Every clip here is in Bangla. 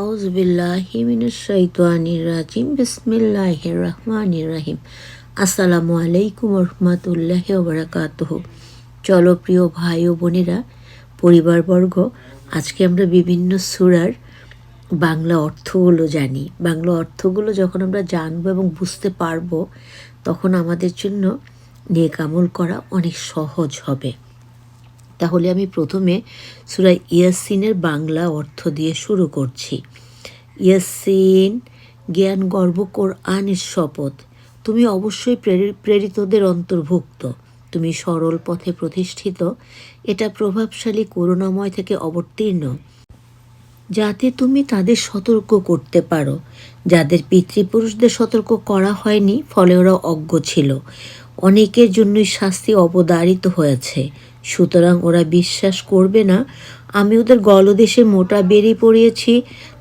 আউজবিল্লাহি মিনাশ শাইতানির রাজিম। বিসমিল্লাহির রহমানির রহিম। আসসালামু আলাইকুম রহমতুল্লাহ বারাকাতুহ। চলো প্রিয় ভাই ও বোনেরা, পরিবারবর্গ, আজকে আমরা বিভিন্ন সুরার বাংলা অর্থগুলো জানি। বাংলা অর্থগুলো যখন আমরা জানব এবং বুঝতে পারব, তখন আমাদের জন্য নেক আমল করা অনেক সহজ হবে। তাহলে আমি প্রথমে সুরা ইয়াসিনের বাংলা অর্থ দিয়ে শুরু করছি। ইয়াসিন, জ্ঞান গর্ব কোরআনের শপথ। তুমি অবশ্যই প্রেরি- প্রেরিতদের অন্তর্ভুক্ত। তুমি সরল পথে প্রতিষ্ঠিত। এটা প্রভাবশালী করুণাময় থেকে অবতীর্ণ। যাতে তুমি তাদের সতর্ক করতে পারো। যাদের পিতৃপুরুষদের সতর্ক করা হয়নি, ফলে ওরা অজ্ঞ ছিল। অনেকের জন্যই শাস্তি অবদারিত হয়েছে। সুতরাং ওরা বিশ্বাস করবে না। আমি ওদের গলদেশে মোটা বেরিয়ে পড়িয়েছি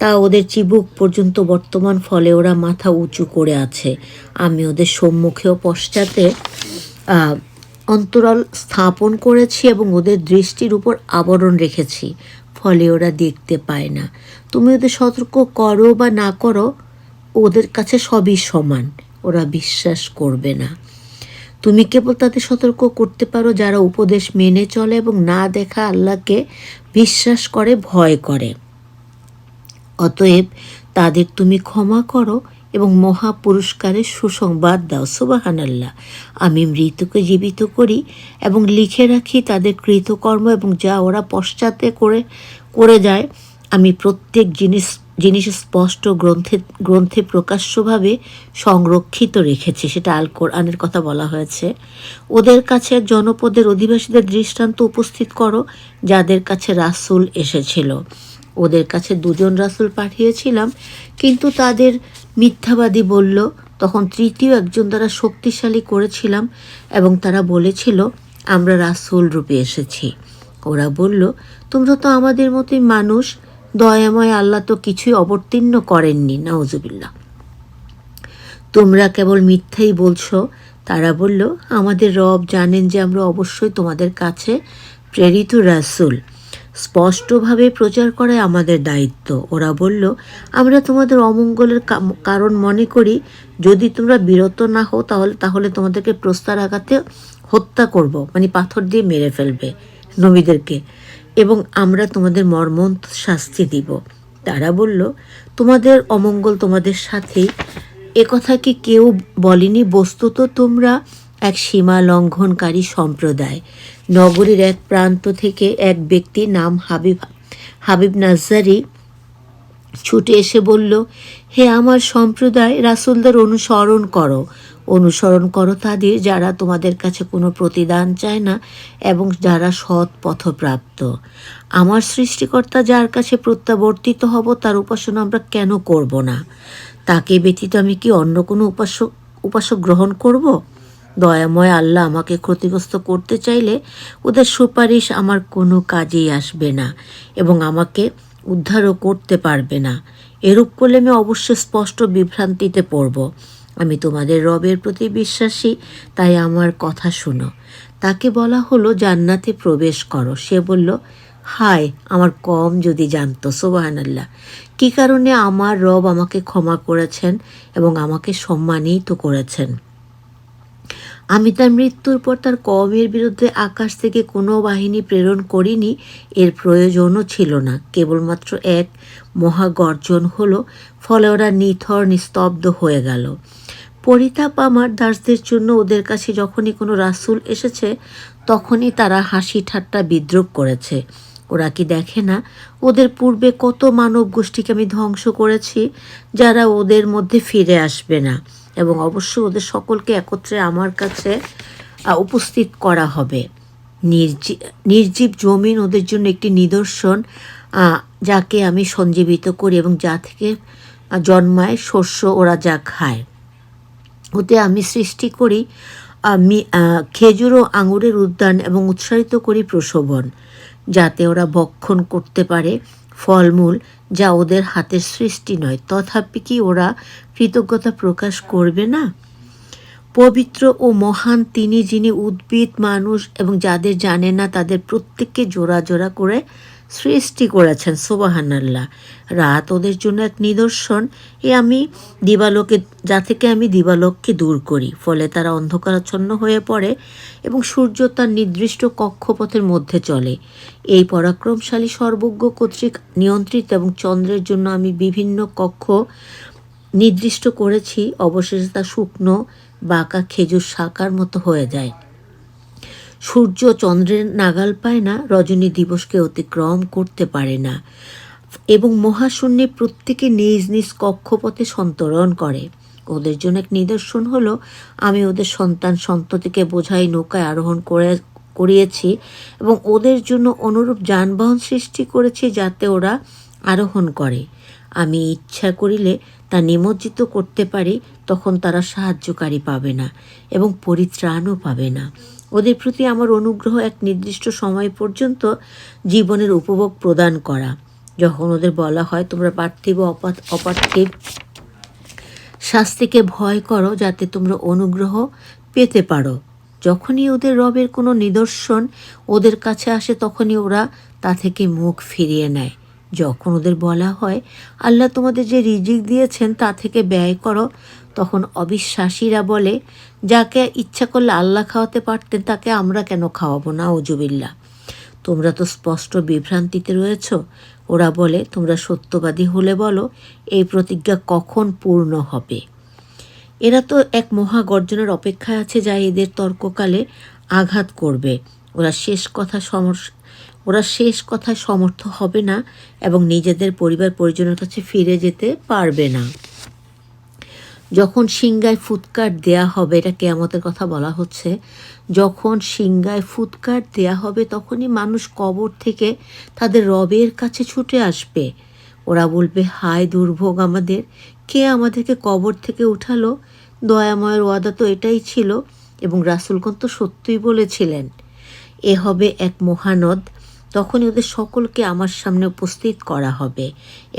তা ওদের চিবুক পর্যন্ত বর্তমান ফলে ওরা মাথা উঁচু করে আছে। আমি ওদের সম্মুখে ও পশ্চাতে অন্তরাল স্থাপন করেছি এবং ওদের দৃষ্টির উপর আবরণ রেখেছি, ফলে ওরা দেখতে পায় না। তুমি ওদের সতর্ক করো বা না করো, ওদের কাছে সবই সমান, ওরা বিশ্বাস করবে না। তুমি কেবল তাদের সতর্ক করতে পারো যারা উপদেশ মেনে চলে এবং না দেখা আল্লাহকে বিশ্বাস করে, ভয় করে। অতএব তাদের তুমি ক্ষমা করো এবং মহা পুরস্কারের সুসংবাদ দাও। সুবাহান আল্লাহ আমি মৃতকে জীবিত করি এবং লিখে রাখি তাদের কৃতকর্ম এবং যা ওরা পশ্চাতে করে করে যায়। আমি প্রত্যেক জিনিস জিনিস স্পষ্ট গ্রন্থে গ্রন্থে প্রকাশ্যভাবে সংরক্ষিত রেখেছে, সেটা আল কোরআনের কথা বলা হয়েছে। ওদের কাছে জনপদের অধিবাসীদের দৃষ্টান্ত উপস্থিত করো, যাদের কাছে রাসূল এসেছিল। ওদের কাছে দুজন রাসূল পাঠিয়েছিলাম, কিন্তু তাদের মিথ্যাবাদী বলল, তখন তৃতীয় একজন দ্বারা শক্তিশালী করেছিলাম এবং তারা বলেছিল, আমরা রাসূল রূপে এসেছি। ওরা বলল, তোমরা তো আমাদের মতোই মানুষ দয়াময় আল্লাহ তো কিছুই অবতীর্ণ করেননি, নাউজুবিল্লাহ। তোমরা কেবল মিথ্যাই বলছো, তারা বলল, আমাদের রব জানেন যে আমরা অবশ্যই তোমাদের কাছে প্রেরিত রাসূল। স্পষ্টভাবে প্রচার করাই আমাদের দায়িত্ব। ওরা বলল, আমরা তোমাদের অমঙ্গলের কারণ মনে করি, যদি তোমরা বিরত না হও তাহলে তাহলে তোমাদেরকে প্রস্তার আঘাতে হত্যা করব মানে পাথর দিয়ে মেরে ফেলবে নবীদেরকে। এবং আমরা তোমাদের মর্মন্ত শাস্তি দিব। তারা বলল, তোমাদের অমঙ্গল তোমাদের সাথেই। একথা কি কেউ বলেনি? বস্তুত তোমরা এক সীমা লঙ্ঘনকারী সম্প্রদায়। নগরীর এক প্রান্ত থেকে এক ব্যক্তি নাম হাবিব হাবিব নাজারি ছুটে এসে বলল, হে আমার সম্প্রদায়, রাসুলদার অনুসরণ করো। অনুসরণ করো তাদের, যারা তোমাদের কাছে কোনো প্রতিদান চায় না এবং যারা সৎ পথপ্রাপ্ত। আমার সৃষ্টিকর্তা যার কাছে প্রত্যাবর্তিত হব, তার উপাসনা আমরা কেন করব না? তাকে ব্যতীত আমি কি অন্য কোনো উপাসক উপাসক গ্রহণ করব? দয়াময় আল্লাহ আমাকে ক্ষতিগ্রস্ত করতে চাইলে ওদের সুপারিশ আমার কোনো কাজেই আসবে না এবং আমাকে উদ্ধারও করতে পারবে না। এরূপ করলে আমি অবশ্যই স্পষ্ট বিভ্রান্তিতে পড়ব। আমি তোমাদের রবের প্রতি বিশ্বাসী, তাই আমার কথা শুনো। তাকে বলা হলো, জান্নাতে প্রবেশ করো। সে বলল, হায়, আমার কম যদি জানতো সোবাহান আল্লাহ কী কারণে আমার রব আমাকে ক্ষমা করেছেন এবং আমাকে সম্মানিত করেছেন? আমি তার মৃত্যুর পর তার কমের বিরুদ্ধে আকাশ থেকে কোনো বাহিনী প্রেরণ করিনি, এর প্রয়োজনও ছিল না। কেবলমাত্র এক মহাগর্জন হলো, ফলে ওরা নিথর, নিস্তব্ধ হয়ে গেল। পরিতাপ আমার দাসদের জন্য ওদের কাছে যখনই কোনো রাসূল এসেছে, তখনই তারা হাসি ঠাট্টা বিদ্রোপ করেছে। ওরা কি দেখে না? ওদের পূর্বে কত মানব গোষ্ঠীকে আমি ধ্বংস করেছি, যারা ওদের মধ্যে ফিরে আসবে না। এবং অবশ্যই ওদের সকলকে একত্রে আমার কাছে উপস্থিত করা হবে। নির্জী, নির্জীব জমিন ওদের জন্য একটি নিদর্শন যাকে আমি সঞ্জীবিত করি এবং যা থেকে জন্মায় শস্য ওরা যা খায়। ওতে আমি সৃষ্টি করি, আমি খেজুর ও আঙুরের উদ্যান এবং উৎসাহিত করি প্রসবন যাতে ওরা ভক্ষণ করতে পারে ফলমূল যা ওদের হাতের সৃষ্টি নয়। তথাপি কি ওরা কৃতজ্ঞতা প্রকাশ করবে না? পবিত্র ও মহান তিনি যিনি উদ্ভিদ, মানুষ এবং যাদের জানে না তাদের প্রত্যেককে জোড়া জোড়া করে সৃষ্টি করেছেন সোবাহান্নাল্লাহ রাত ওদের জন্য এক নিদর্শন। এ আমি দিবালোকে, যা থেকে আমি দিবালোককে দূর করি, ফলে তারা অন্ধকারাচ্ছন্ন হয়ে পড়ে এবং সূর্য তার নির্দিষ্ট কক্ষপথের মধ্যে চলে। এই পরাক্রমশালী সর্বজ্ঞ কর্তৃক নিয়ন্ত্রিত এবং চন্দ্রের জন্য আমি বিভিন্ন কক্ষ নির্দিষ্ট করেছি। অবশেষে তা শুকনো, বাঁকা খেজুর শাকার মতো হয়ে যায়। সূর্য চন্দ্রের নাগাল পায় না, রজনী দিবসকে অতিক্রম করতে পারে না এবং মহাশূন্যে প্রত্যেকে নিজ নিজ কক্ষপথে সন্তরণ করে। ওদের জন্য এক নিদর্শন হলো, আমি ওদের সন্তান সন্ততিকে বোঝাই, নৌকায় আরোহণ করে, করিয়েছি এবং ওদের জন্য অনুরূপ যানবাহন সৃষ্টি করেছি যাতে ওরা আরোহণ করে। আমি ইচ্ছা করিলে তা নিমজ্জিত করতে পারি, তখন তারা সাহায্যকারী পাবে না এবং পরিত্রাণও পাবে না। ওদের প্রতি আমার অনুগ্রহ এক নির্দিষ্ট সময় পর্যন্ত জীবনের উপভোগ প্রদান করা। যখন ওদের বলা হয়, তোমরা পার্থিব অপার্থিব শাস্তিকে ভয় করো যাতে তোমরা অনুগ্রহ পেতে পারো। যখনই ওদের রবের কোনো নিদর্শন ওদের কাছে আসে, তখনই ওরা তা থেকে মুখ ফিরিয়ে নেয়। যখন ওদের বলা হয়, আল্লাহ তোমাদের যে রিজিক দিয়েছেন তা থেকে ব্যয় করো তখন অবিশ্বাসীরা বলে, যাকে ইচ্ছা করলে আল্লাহ খাওয়াতে পারতেন, তাকে আমরা কেন খাওয়াবো না ওজুবিল্লা তোমরা তো স্পষ্ট বিভ্রান্তিতে রয়েছ। ওরা বলে, তোমরা সত্যবাদী হলে বলো, এই প্রতিজ্ঞা কখন পূর্ণ হবে? এরা তো এক মহাগর্জনের অপেক্ষায় আছে যা এদের তর্ককালে আঘাত করবে। ওরা শেষ কথা সমর, ওরা শেষ কথায় সমর্থ হবে না এবং নিজেদের পরিবার পরিজনের কাছে ফিরে যেতে পারবে না। যখন সিংগায় ফুৎকার দেয়া হবে, এটা কেয়ামতের কথা বলা হচ্ছে, যখন সিংগায় ফুৎকার দেয়া হবে, তখনই মানুষ কবর থেকে তাদের রবের কাছে ছুটে আসবে। ওরা বলবে, হায় দুর্ভোগ আমাদের, কে আমাদেরকে কবর থেকে উঠালো? দয়াময়ের ওয়াদা তো এটাই ছিল এবং রাসুলগণ তো সত্যই বলেছিলেন। এ হবে এক মহানদ তখনই ওদের সকলকে আমার সামনে উপস্থিত করা হবে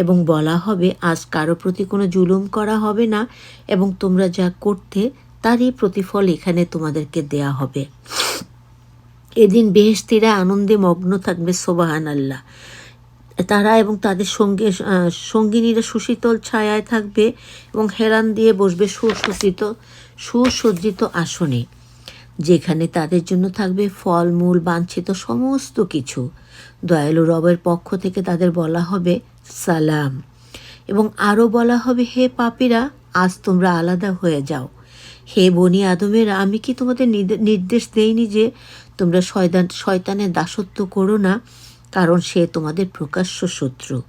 এবং বলা হবে, আজ কারও প্রতি কোনো জুলুম করা হবে না এবং তোমরা যা করতে তারই প্রতিফল এখানে তোমাদেরকে দেয়া হবে। এদিন বেহেস্তিরা আনন্দে মগ্ন থাকবে সোবাহান আল্লাহ তারা এবং তাদের সঙ্গে সঙ্গিনীরা সুশীতল ছায়ায় থাকবে এবং হেরান দিয়ে বসবে সুসজ্জিত সুসজ্জিত আসনে, যেখানে তাদের জন্য থাকবে ফলমূল, বাঞ্ছিত সমস্ত কিছু। দয়ালু রবের পক্ষ থেকে তাদের বলা হবে সালাম। এবং আরও বলা হবে, হে পাপীরা, আজ তোমরা আলাদা হয়ে যাও। হে বনি আদমের, আমি কি তোমাদের নির্দেশ দেইনি যে তোমরা শয়তান, শয়তানের দাসত্ব করো না? কারণ সে তোমাদের প্রকাশ্য শত্রু।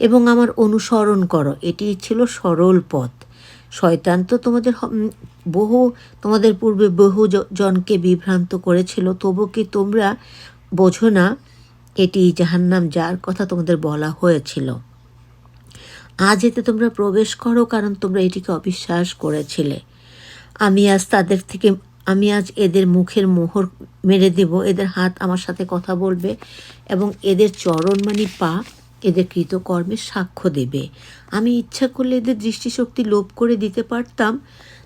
এবং আমার অনুসরণ করো। এটি ছিল সরল পথ। শয়তান তো তোমাদের বহু, তোমাদের পূর্বে বহু জনকে বিভ্রান্ত করেছিল। তবু কি তোমরা বোঝো না এটি জাহান্নাম যার কথা তোমাদের বলা হয়েছিল। আজ এতে তোমরা প্রবেশ করো কারণ তোমরা এটিকে অবিশ্বাস করেছিলে। আমি আজ তাদের থেকে, আমি আজ এদের মুখের মোহর মেরে দেব, এদের হাত আমার সাথে কথা বলবে এবং এদের চরণ মানে পা এদের কৃতকর্মের সাক্ষ্য দেবে। আমি ইচ্ছা করলে এদের দৃষ্টিশক্তি লোপ করে দিতে পারতাম,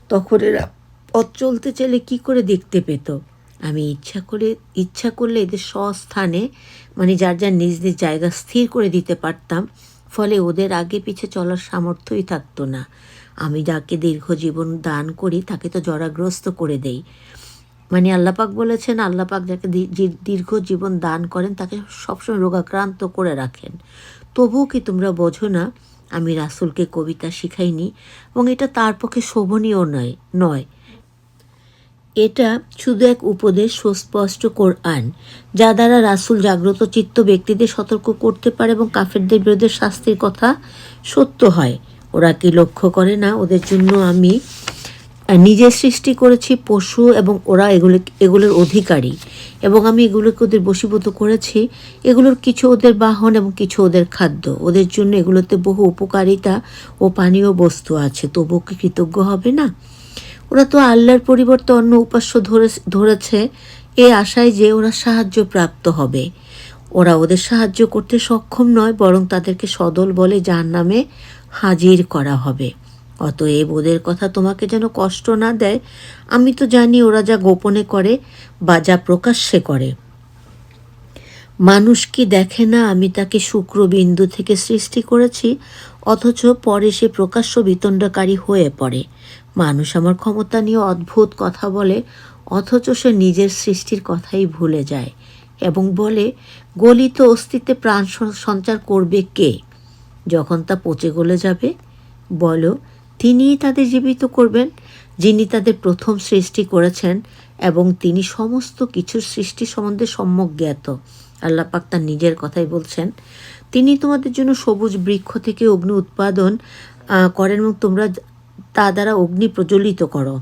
তখন এরা পথ চলতে চাইলে কি করে দেখতে পেত? আমি ইচ্ছা করে, ইচ্ছা করলে এদের স্বস্থানে মানে যার যার নিজ নিজ জায়গা স্থির করে দিতে পারতাম, ফলে ওদের আগে পিছে চলার সামর্থ্যই থাকতো না। আমি যাকে দীর্ঘ জীবন দান করি, তাকে তো জরাগ্রস্ত করে দেই। মানে আল্লাপাক বলেছেন আল্লাপাক যাকে দীর্ঘ জীবন দান করেন, তাকে সবসময় রোগাক্রান্ত করে রাখেন। তবুও কি তোমরা বোঝো না, আমি রাসুলকে কবিতা শিখাইনি, এবং এটা তার পক্ষে শোভনীয় নয় নয়। এটা শুধু এক উপদেশ, সুস্পষ্ট কোরআন, যা দ্বারা রাসুল জাগ্রত চিত্ত ব্যক্তিদের সতর্ক করতে পারে এবং কাফেরদের বিরুদ্ধে শাস্তির কথা সত্য হয়। ওরা কি লক্ষ্য করে না? ওদের জন্য আমি নিজের সৃষ্টি করেছি পশু এবং ওরা এগুলো, এগুলোর অধিকারী এবং আমি এগুলোকে ওদের বশীভূত করেছি। এগুলোর কিছু ওদের বাহন এবং কিছু ওদের খাদ্য। ওদের জন্য এগুলোতে বহু উপকারিতা ও পানীয় বস্তু আছে। তবুও কি কৃতজ্ঞ হবে না? ওরা তো আল্লাহর পরিবর্তে অন্য উপাস্য ধরে ধরেছে। এ আশায় যে ওরা সাহায্য প্রাপ্ত হবে। ওরা ওদের সাহায্য করতে সক্ষম নয়, বরং তাদেরকে সদল বলে যার নামে হাজির করা হবে। অতএব ওদের কথা তোমাকে যেন কষ্ট না দেয়, আমি তো জানি ওরা যা গোপনে করে বা যা প্রকাশ্যে করে। মানুষ কি দেখে না আমি তাকে শুক্রবিন্দু থেকে সৃষ্টি করেছি, অথচ পরে সে প্রকাশ্য বিতণ্ডাকারী হয়ে পড়ে। মানুষ আমার ক্ষমতা নিয়ে অদ্ভুত কথা বলে, অথচ সে নিজের সৃষ্টির কথাই ভুলে যায় এবং বলে, গলিত অস্তিত্বে প্রাণ সঞ্চার করবে কে? যখন তা পচে গলে যাবে, বলো, তিনিই তাদের জীবিত করবেন, যিনি তাদের প্রথম সৃষ্টি করেছেন এবং তিনি সমস্ত কিছুর সৃষ্টি সম্বন্ধে সম্যক জ্ঞাত। আল্লাহ পাক তার নিজের কথাই বলছেন, তিনি তোমাদের জন্য সবুজ বৃক্ষ থেকে অগ্নি উৎপাদন করেন এবং তোমরা তা দ্বারা অগ্নি প্রজ্বলিত করো।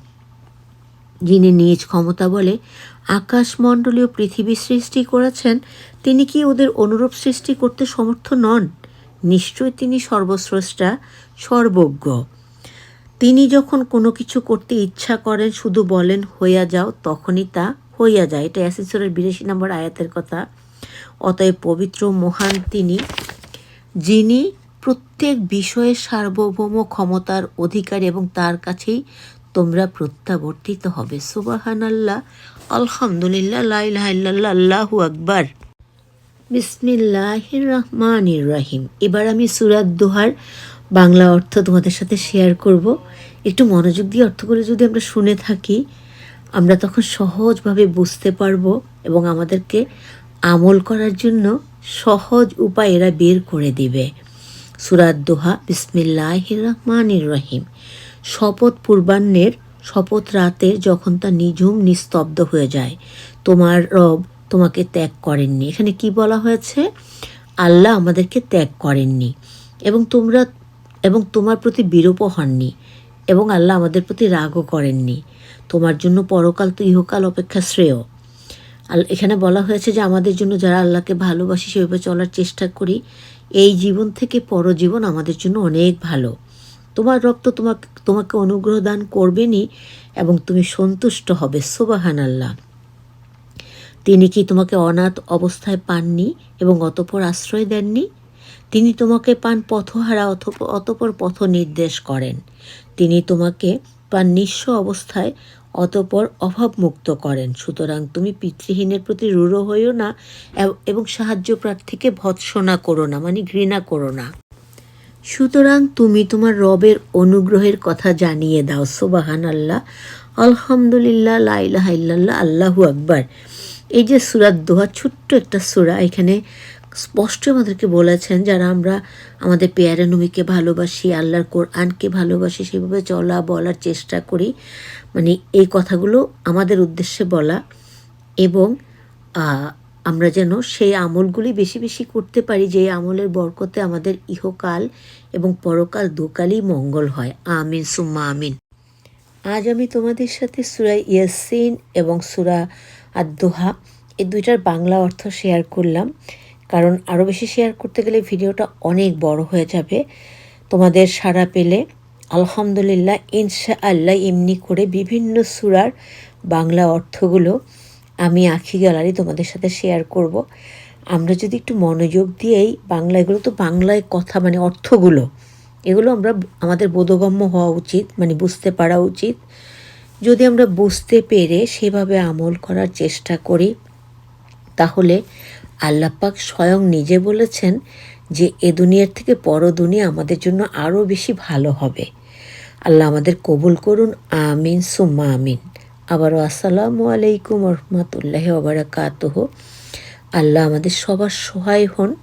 যিনি নিজ ক্ষমতা বলে আকাশমণ্ডলীয় পৃথিবী সৃষ্টি করেছেন, তিনি কি ওদের অনুরূপ সৃষ্টি করতে সমর্থ নন? নিশ্চয় তিনি সর্বশ্রেষ্ঠা সর্বজ্ঞ। তিনি যখন কোনো কিছু করতে ইচ্ছা করেন, শুধু বলেন, হইয়া যাও, তখনই তা হইয়া যায়। এটা অ্যাসিসরের বিরাশি নম্বর আয়াতের কথা। অতএব পবিত্র, মহান তিনি, যিনি প্রত্যেক বিষয়ে সার্বভৌম ক্ষমতার অধিকার এবং তার কাছেই তোমরা প্রত্যাবর্তিত হবে। সুবাহান আল্লাহ আলহামদুলিল্লাহ লাইল্লাহ আল্লাহু আকবার। বিসমিল্লাহির রহমানির রাহিম। এবার আমি সুরাত দোহার, বাংলা অর্থ তোমাদের সাথে শেয়ার করব। একটু মনোযোগ দিয়ে অর্থগুলো যদি আমরা শুনে থাকি, আমরা তখন সহজভাবে বুঝতে পারব এবং আমাদেরকে আমল করার জন্য সহজ উপায় এরা বের করে দিবে। সুরাত দোহা, বিসমিল্লাহির রহমানির রহিম। শপথ পূর্বাহ্নের, শপথ রাতে যখন তা নিঝুম, নিস্তব্ধ হয়ে যায়, তোমার রব তোমাকে ত্যাগ করেননি। এখানে কি বলা হয়েছে? আল্লাহ আমাদেরকে ত্যাগ করেননি এবং তোমরা, এবং তোমার প্রতি বিরূপ হননি এবং আল্লাহ আমাদের প্রতি রাগও করেননি। তোমার জন্য পরকাল তো ইহকাল অপেক্ষা শ্রেয়। আল, এখানে বলা হয়েছে যে আমাদের জন্য যারা আল্লাহকে ভালোবাসি সেভাবে চলার চেষ্টা করি এই জীবন থেকে পরজীবন আমাদের জন্য অনেক ভালো। তোমার রক্ত তোমাকে তোমাকে অনুগ্রহ দান করবেনই এবং তুমি সন্তুষ্ট হবে সোবাহান আল্লাহ তিনি কি তোমাকে অনাথ অবস্থায় পাননি এবং অতপর আশ্রয় দেননি? তিনি তোমাকে পান পথহারা অথপ- অতপর পথ নির্দেশ করেন। তিনি তোমাকে পান নিঃস্ব অবস্থায় অতপর অভাবমুক্ত করেন। সুতরাং তুমি পিতৃহীনের প্রতি রূঢ় হইও না এবং সাহায্য প্রার্থীকে ভৎসনা করো না মানে ঘৃণা করো না। সুতরাং তুমি তোমার রবের অনুগ্রহের কথা জানিয়ে দাও। সোবাহান আল্লাহ আলহামদুলিল্লাহ লাইলাহ আল্লাহু আকবার। এই যে সুরাত দোহা, ছোট্ট একটা সুরা, এখানে স্পষ্ট আমাদেরকে বলেছেন যারা আমরা আমাদের পেয়ারা নবীকে ভালোবাসি, আল্লাহর কোরআনকে ভালোবাসি, সেভাবে চলা, বলার চেষ্টা করি। মানে এই কথাগুলো আমাদের উদ্দেশ্যে বলা এবং আমরা যেন সেই আমলগুলি বেশি বেশি করতে পারি, যে আমলের বরকতে আমাদের ইহকাল এবং পরকাল দুকালই মঙ্গল হয়। আমিন, সুম্মা আমিন। আজ আমি তোমাদের সাথে সুরা ইয়াসিন এবং সুরা আদোহা এই দুইটার বাংলা অর্থ শেয়ার করলাম। কারণ আরও বেশি শেয়ার করতে গেলে ভিডিওটা অনেক বড় হয়ে যাবে। তোমাদের সাড়া পেলে আলহামদুলিল্লাহ ইনশা আল্লাহ এমনি করে বিভিন্ন সুরার বাংলা অর্থগুলো আমি আখি গ্যালারি তোমাদের সাথে শেয়ার করব। আমরা যদি একটু মনোযোগ দিয়েই বাংলা, এগুলো তো বাংলায় কথা মানে অর্থগুলো, এগুলো আমরা আমাদের বোধগম্য হওয়া উচিত মানে বুঝতে পারা উচিত। যদি আমরা বুঝতে পেরে সেভাবে আমল করার চেষ্টা করি, তাহলে আল্লাপাক স্বয়ং নিজে বলেছেন যে, এ দুনিয়ার থেকে পর দুনিয়া আমাদের জন্য আরও বেশি ভালো হবে। আল্লাহ আমাদের কবুল করুন, আমিন, সুম্মা আমিন। আবারও আসসালামু আলাইকুম রহমতুল্লাহ ওবরাকাতহ আল্লাহ আমাদের সবার সহায় হন।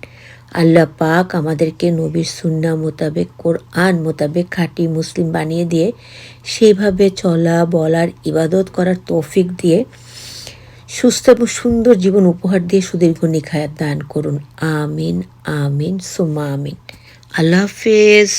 আল্লাহ পাক আমাদেরকে নবীর সুন্না মোতাবেক, কোরআন মোতাবেক খাঁটি মুসলিম বানিয়ে দিয়ে সেইভাবে চলা, বলার, ইবাদত করার তৌফিক দিয়ে সুস্থ এবং সুন্দর জীবন উপহার দিয়ে সুদীর্ঘ নিখায়াত দান করুন। আমিন আমিন সুমা আমিন। আল্লাহ হাফেজ।